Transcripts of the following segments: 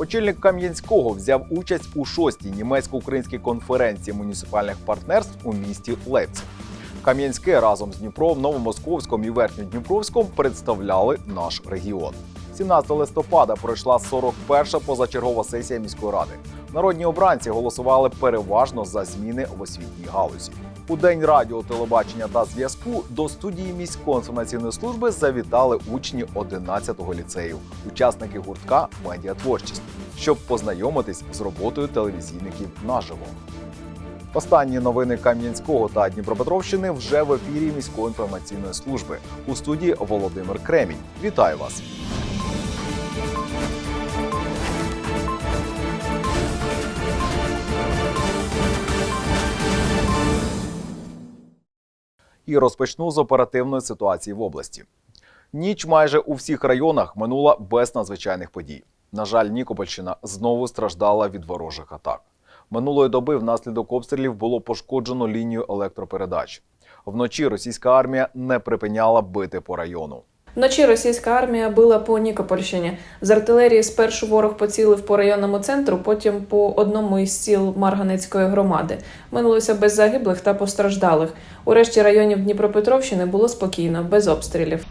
Очільник Кам'янського взяв участь у шостій німецько-українській конференції муніципальних партнерств у місті Лейпциг. Кам'янське разом з Дніпром, Новомосковськом і Верхньодніпровськом представляли наш регіон. 17 листопада пройшла 41-ша позачергова сесія міської ради. Народні обранці голосували переважно за зміни в освітній галузі. У день радіо, телебачення та зв'язку до студії міської інформаційної служби завітали учні 11-го ліцею, учасники гуртка Медіатворчість, щоб познайомитись з роботою телевізійників наживо. Останні новини Кам'янського та Дніпропетровщини вже в ефірі міської інформаційної служби у студії Володимир Кремінь. Вітаю вас! І розпочну з оперативної ситуації в області. Ніч майже у всіх районах минула без надзвичайних подій. На жаль, Нікопольщина знову страждала від ворожих атак. Минулої доби внаслідок обстрілів було пошкоджено лінію електропередач. Вночі російська армія не припиняла бити по району. Вночі російська армія била по Нікопольщині. З артилерії спершу ворог поцілив по районному центру, потім по одному із сіл Марганецької громади. Минулося без загиблих та постраждалих. У решті районів Дніпропетровщини було спокійно, без обстрілів.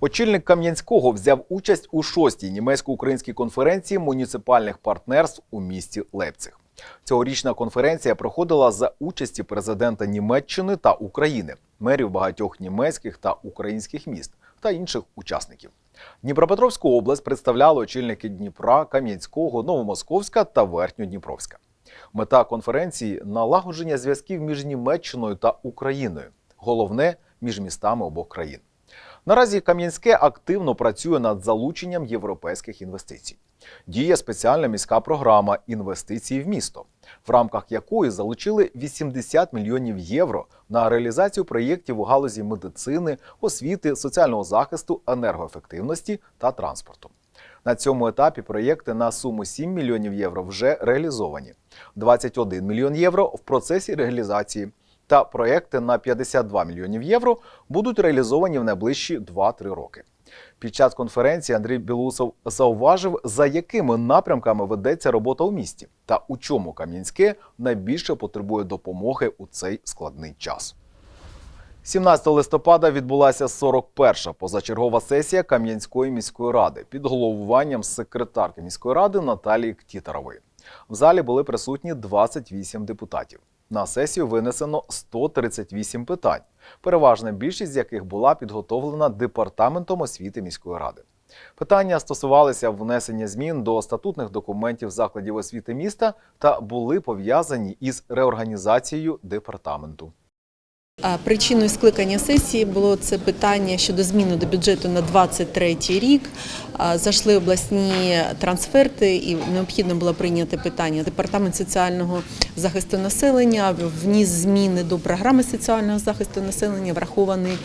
Очільник Кам'янського взяв участь у шостій німецько-українській конференції муніципальних партнерств у місті Лейпциг. Цьогорічна конференція проходила за участі президента Німеччини та України, мерів багатьох німецьких та українських міст та інших учасників. Дніпропетровську область представляли очільники Дніпра, Кам'янського, Новомосковська та Верхньодніпровська. Мета конференції налагодження зв'язків між Німеччиною та Україною. Головне між містами обох країн. Наразі Кам'янське активно працює над залученням європейських інвестицій. Діє спеціальна міська програма інвестиції в місто, в рамках якої залучили 80 мільйонів євро на реалізацію проєктів у галузі медицини, освіти, соціального захисту, енергоефективності та транспорту. На цьому етапі проєкти на суму 7 мільйонів євро вже реалізовані, 21 мільйон євро в процесі реалізації. Та проекти на 52 мільйонів євро будуть реалізовані в найближчі 2-3 роки. Під час конференції Андрій Білусов зауважив, за якими напрямками ведеться робота у місті та у чому Кам'янське найбільше потребує допомоги у цей складний час. 17 листопада відбулася 41-ша позачергова сесія Кам'янської міської ради під головуванням секретарки міської ради Наталії Ктітарової. В залі були присутні 28 депутатів. На сесію винесено 138 питань, переважна більшість з яких була підготовлена департаментом освіти міської ради. Питання стосувалися внесення змін до статутних документів закладів освіти міста та були пов'язані із реорганізацією департаменту. Причиною скликання сесії було це питання щодо зміни до бюджету на 23 рік. Зайшли обласні трансферти, і необхідно було прийняти питання. Департамент соціального захисту населення вніс зміни до програми соціального захисту населення, врахований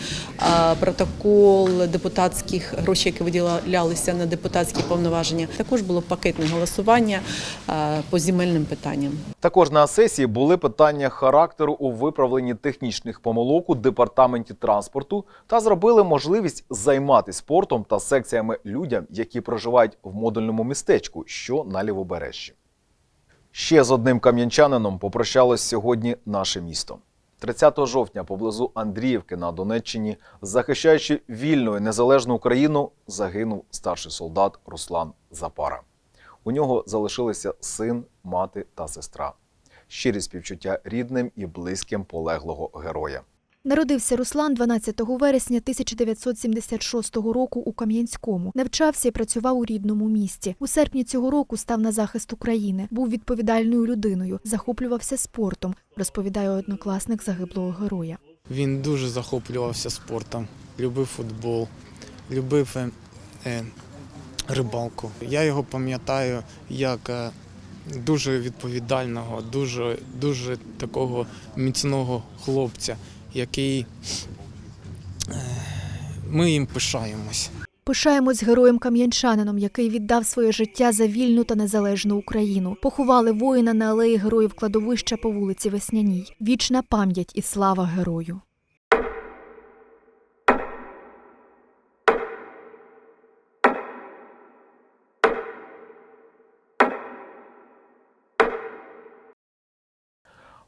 протокол депутатських грошей, які виділялися на депутатські повноваження. Також було пакетне голосування по земельним питанням. Також на сесії були питання характеру у виправленні технічних помилок департаменті транспорту та зробили можливість займатися спортом та секціями людям, які проживають в модульному містечку, що на лівобережжі. Ще з одним кам'янчанином попрощалось сьогодні наше місто. 30 жовтня поблизу Андріївки на Донеччині, захищаючи вільну і незалежну Україну, загинув старший солдат Руслан Запара. У нього залишилися син, мати та сестра. Щирі співчуття рідним і близьким полеглого героя. Народився Руслан 12 вересня 1976 року у Кам'янському. Навчався і працював у рідному місті. У серпні цього року став на захист України. Був відповідальною людиною, захоплювався спортом, розповідає однокласник загиблого героя. Він дуже захоплювався спортом, любив футбол, любив е, е, рибалку. Я його пам'ятаю як е, дуже відповідального, дуже, дуже такого міцного хлопця, який е, ми їм пишаємось. Пишаємось героєм кам'янчанином, який віддав своє життя за вільну та незалежну Україну. Поховали воїна на алеї героїв кладовища по вулиці Весняній. Вічна пам'ять і слава герою.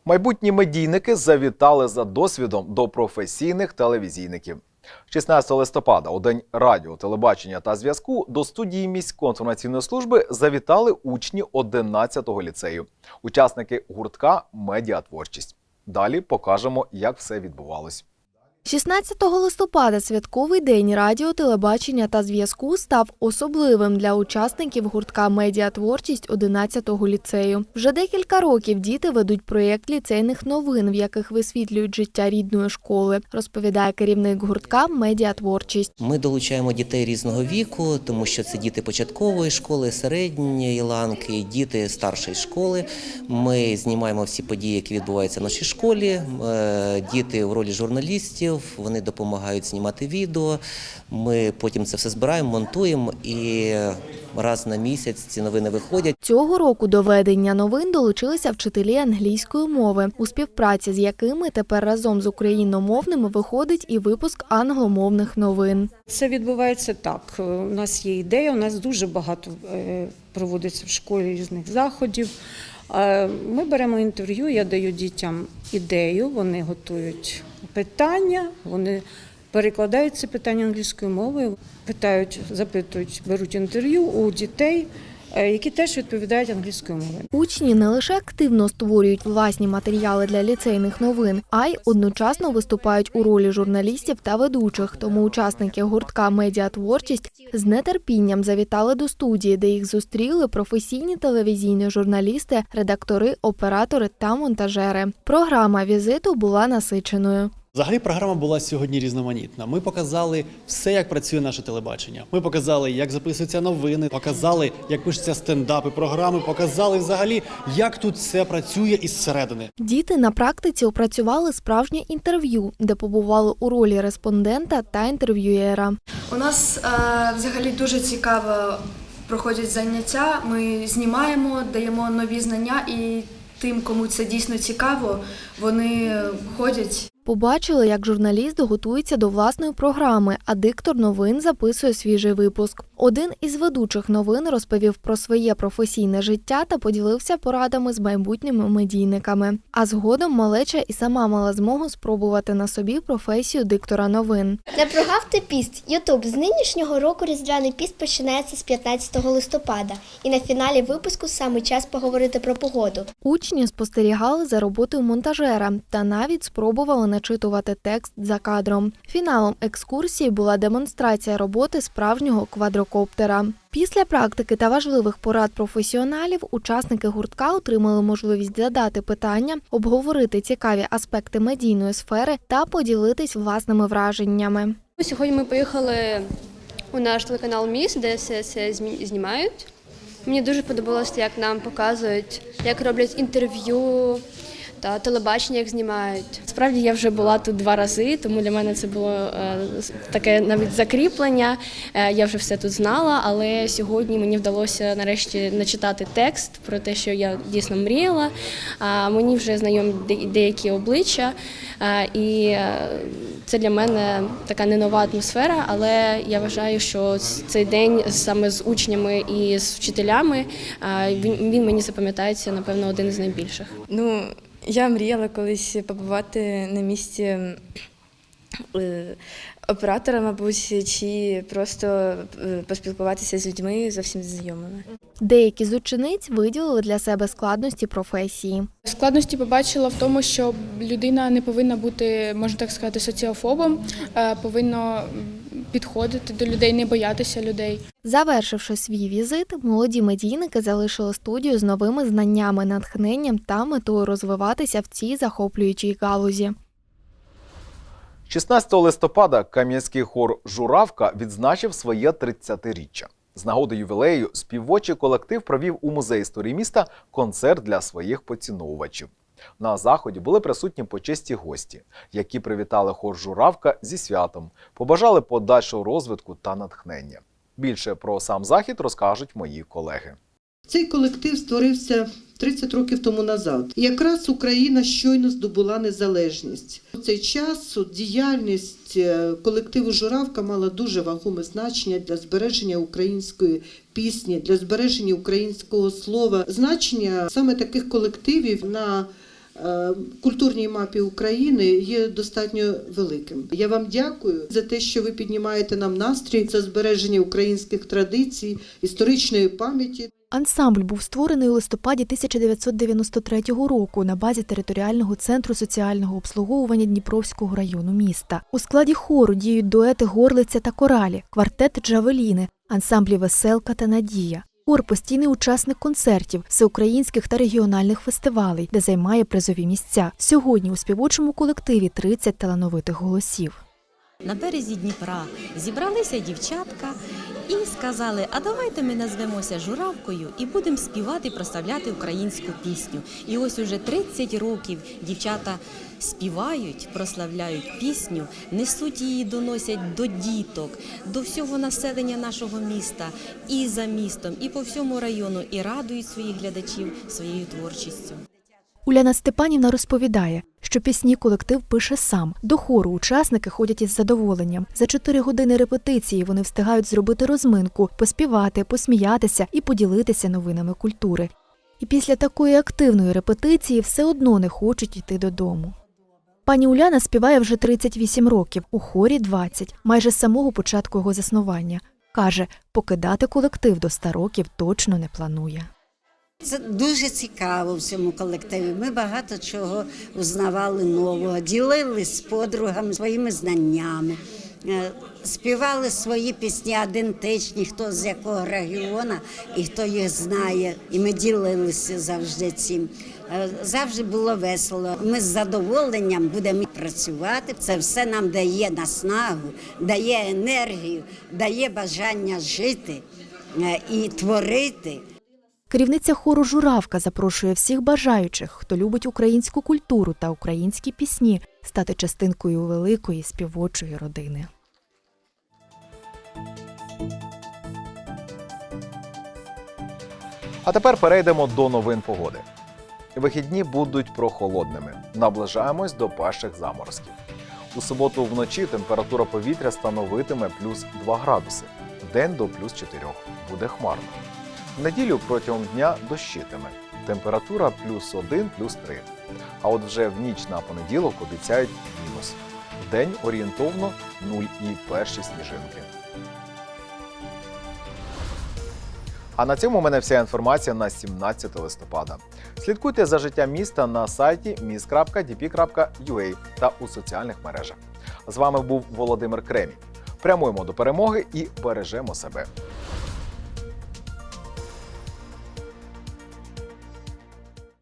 Майбутні медійники завітали за досвідом до професійних телевізійників. 16 листопада, у день радіо, телебачення та зв'язку, до студії міської інформаційної служби завітали учні 11-го ліцею, учасники гуртка Медіатворчість. Далі покажемо, як все відбувалось. 16 листопада святковий день радіо, телебачення та зв'язку став особливим для учасників гуртка Медіатворчість 11-го ліцею. Вже декілька років діти ведуть проєкт ліцейних новин, в яких висвітлюють життя рідної школи, розповідає керівник гуртка Медіатворчість. Ми долучаємо дітей різного віку, тому що це діти початкової школи, середньої ланки, діти старшої школи. Ми знімаємо всі події, які відбуваються в нашій школі. Е, Діти в ролі журналістів, вони допомагають знімати відео. Ми потім це все збираємо, монтуємо і раз на місяць ці новини виходять. Цього року до ведення новин долучилися вчителі англійської мови, у співпраці з якими тепер разом з україномовними виходить і випуск англомовних новин. Це відбувається так. У нас є ідея, у нас дуже багато е, проводиться в школі різних заходів. Е, Ми беремо інтерв'ю, я даю дітям ідею, вони готують питання, вони перекладають це питання англійською мовою, питають, запитують, беруть інтерв'ю у дітей, які теж відповідають англійською мовою. Учні не лише активно створюють власні матеріали для ліцейних новин, а й одночасно виступають у ролі журналістів та ведучих. Тому учасники гуртка Медіатворчість з нетерпінням завітали до студії, де їх зустріли професійні телевізійні журналісти, редактори, оператори та монтажери. Програма візиту була насиченою. Взагалі програма була сьогодні різноманітна. Ми показали все, як працює наше телебачення. Ми показали, як записуються новини, показали, як пишуться стендапи, програми, показали взагалі, як тут все працює із середини. Діти на практиці опрацювали справжнє інтерв'ю, де побували у ролі респондента та інтерв'юєра. У нас е, взагалі дуже цікаво проходять заняття. Ми знімаємо, даємо нові знання, і тим, кому це дійсно цікаво, вони ходять. Побачили, як журналіст готується до власної програми, а диктор новин записує свіжий випуск. Один із ведучих новин розповів про своє професійне життя та поділився порадами з майбутніми медійниками. А згодом малеча і сама мала змогу спробувати на собі професію диктора новин. Не прогавте піст. Ютуб з нинішнього року різдвяний піст починається з 15 листопада. І на фіналі випуску саме час поговорити про погоду. Учні спостерігали за роботою монтажера та навіть спробували начитувати текст за кадром. Фіналом екскурсії була демонстрація роботи справжнього квадрокоптера. Після практики та важливих порад професіоналів учасники гуртка отримали можливість задати питання, обговорити цікаві аспекти медійної сфери та поділитись власними враженнями. Сьогодні ми поїхали у наш телеканал Міс, де все це знімають. Мені дуже подобалося, як нам показують, як роблять інтерв'ю та телебачення, як знімають. Справді я вже була тут два рази, тому для мене це було е, таке навіть закріплення. Е, я вже все тут знала, але сьогодні мені вдалося нарешті начитати текст про те, що я дійсно мріяла. А мені вже знайомі де- деякі обличчя, е, і це для мене така не нова атмосфера, але я вважаю, що цей день саме з учнями і з вчителями е, він, він мені запам'ятається, напевно, один із найбільших. Ну, я мріяла колись побувати на місці е, оператора, мабуть, чи просто е, поспілкуватися з людьми зовсім знайомими. Деякі з учениць виділили для себе складності професії. Складності побачила в тому, що людина не повинна бути, можна так сказати, соціофобом, е, повинна підходити до людей, не боятися людей. Завершивши свій візит, молоді медійники залишили студію з новими знаннями, натхненням та метою розвиватися в цій захоплюючій галузі. 16 листопада Кам'янський хор Журавка відзначив своє 30-річчя. З нагоди ювілею співочий колектив провів у музеї історії міста концерт для своїх поціновувачів. На заході були присутні почесті гості, які привітали хор Журавка зі святом, побажали подальшого розвитку та натхнення. Більше про сам захід розкажуть мої колеги. Цей колектив створився 30 років тому назад. Якраз Україна щойно здобула незалежність. У цей час діяльність е, колективу Журавка мала дуже вагоме значення для збереження української пісні, для збереження українського слова. Значення саме таких колективів на культурній мапі України є достатньо великим. Я вам дякую за те, що ви піднімаєте нам настрій за збереження українських традицій, історичної пам'яті. Ансамбль був створений у листопаді 1993 року на базі територіального центру соціального обслуговування Дніпровського району міста. У складі хору діють дуети Горлиця та Коралі, квартет Джавеліни, ансамблі Веселка та Надія. Хор постійний учасник концертів, всеукраїнських та регіональних фестивалей, де займає призові місця. Сьогодні у співочому колективі 30 талановитих голосів. На березі Дніпра зібралися дівчатка і сказали: а давайте ми назвемося журавкою і будемо співати і прославляти українську пісню. І ось уже 30 років дівчата співають, прославляють пісню, несуть її, доносять до діток, до всього населення нашого міста, і за містом, і по всьому району, і радують своїх глядачів своєю творчістю. Уляна Степанівна розповідає, що пісні колектив пише сам. До хору учасники ходять із задоволенням. За чотири години репетиції вони встигають зробити розминку, поспівати, посміятися і поділитися новинами культури. І після такої активної репетиції все одно не хочуть йти додому. Пані Уляна співає вже 38 років, у хорі 20, майже з самого початку його заснування. Каже, покидати колектив до 100 років точно не планує. Це дуже цікаво в цьому колективі. Ми багато чого узнавали нового, ділились з подругами своїми знаннями, е, співали свої пісні ідентичні, хто з якого регіону і хто їх знає. І ми ділилися завжди цим. Е, Завжди було весело. Ми з задоволенням будемо працювати. Це все нам дає наснагу, дає енергію, дає бажання жити е, і творити. Керівниця хору Журавка запрошує всіх бажаючих, хто любить українську культуру та українські пісні, стати частинкою великої співочої родини. А тепер перейдемо до новин погоди. Вихідні будуть прохолодними. Наближаємось до перших заморозків. У суботу вночі температура повітря становитиме плюс 2 градуси, вдень до плюс 4. Буде хмарно. В неділю протягом дня дощитиме. Температура плюс 1, плюс 3. А от вже в ніч на понеділок обіцяють мінус. Вдень орієнтовно 0 і перші сніжинки. А на цьому у мене вся інформація на 17 листопада. Слідкуйте за життям міста на сайті mis.dp.ua та у соціальних мережах. З вами був Володимир Кремінь. Прямуємо до перемоги і бережемо себе.